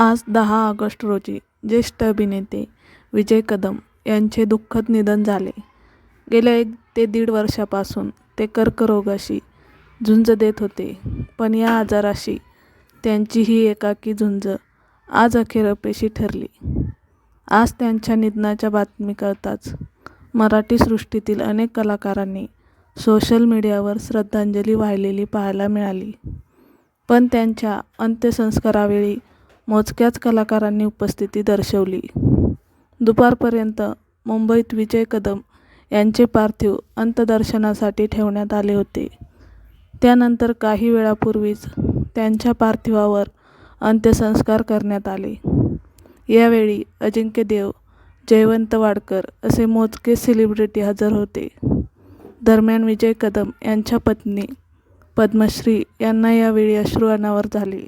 आज दहा ऑगस्ट रोजी ज्येष्ठ अभिनेते विजय कदम यांचे दुःखद निधन झाले. गेल्या एक ते दीड वर्षापासून ते कर्करोगाशी झुंज देत होते पण या आजाराशी त्यांची ही एकाकी झुंज आज अखेर अपेशी ठरली. आज त्यांच्या निधनाच्या बातमी कळताच मराठी सृष्टीतील अनेक कलाकारांनी सोशल मीडियावर श्रद्धांजली वाहिलेली पाहायला मिळाली. पण त्यांच्या अंत्यसंस्कारावेळी मोजक्याच कलाकारांनी उपस्थिती दर्शवली. दुपारपर्यंत मुंबईत विजय कदम यांचे पार्थिव अंत्यदर्शनासाठी ठेवण्यात आले होते. त्यानंतर काही वेळापूर्वीच त्यांच्या पार्थिवावर अंत्यसंस्कार करण्यात आले. यावेळी अजिंक्य देव जयवंत वाडकर असे मोजके सेलिब्रिटी हजर होते. दरम्यान विजय कदम यांच्या पत्नी पद्मश्री यांना यावेळी अश्रू अनावर झाले.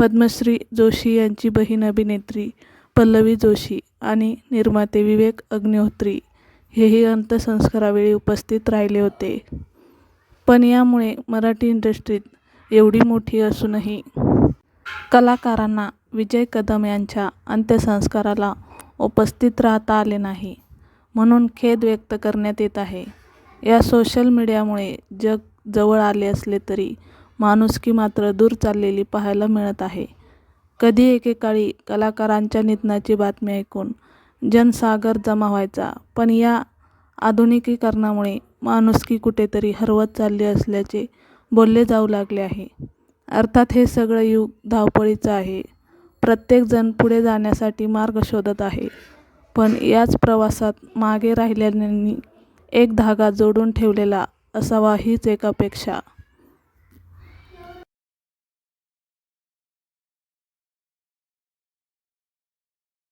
पद्मश्री जोशी यांची बहीण अभिनेत्री पल्लवी जोशी आणि निर्माते विवेक अग्निहोत्री हेही अंत्यसंस्कारावेळी उपस्थित राहिले होते. पण यामुळे मराठी इंडस्ट्रीत एवढी मोठी असूनही कलाकारांना विजय कदम यांच्या अंत्यसंस्काराला उपस्थित राहता आले नाही म्हणून खेद व्यक्त करण्यात येत आहे. या सोशल मीडियामुळे जग जवळ आले असले तरी माणुसकी मात्र दूर चाललेली पाहायला मिळत आहे. कधी एकेकाळी कलाकारांच्या निधनाची बातमी ऐकून जनसागर जमा व्हायचा पण या आधुनिकीकरणामुळे माणुसकी कुठेतरी हरवत चालली असल्याचे बोलले जाऊ लागले आहे. अर्थात हे सगळं युग धावपळीचं आहे. प्रत्येकजण पुढे जाण्यासाठी मार्ग शोधत आहे. पण याच प्रवासात मागे राहिलेल्यांनी एक धागा जोडून ठेवलेला असावा हीच एक अपेक्षा.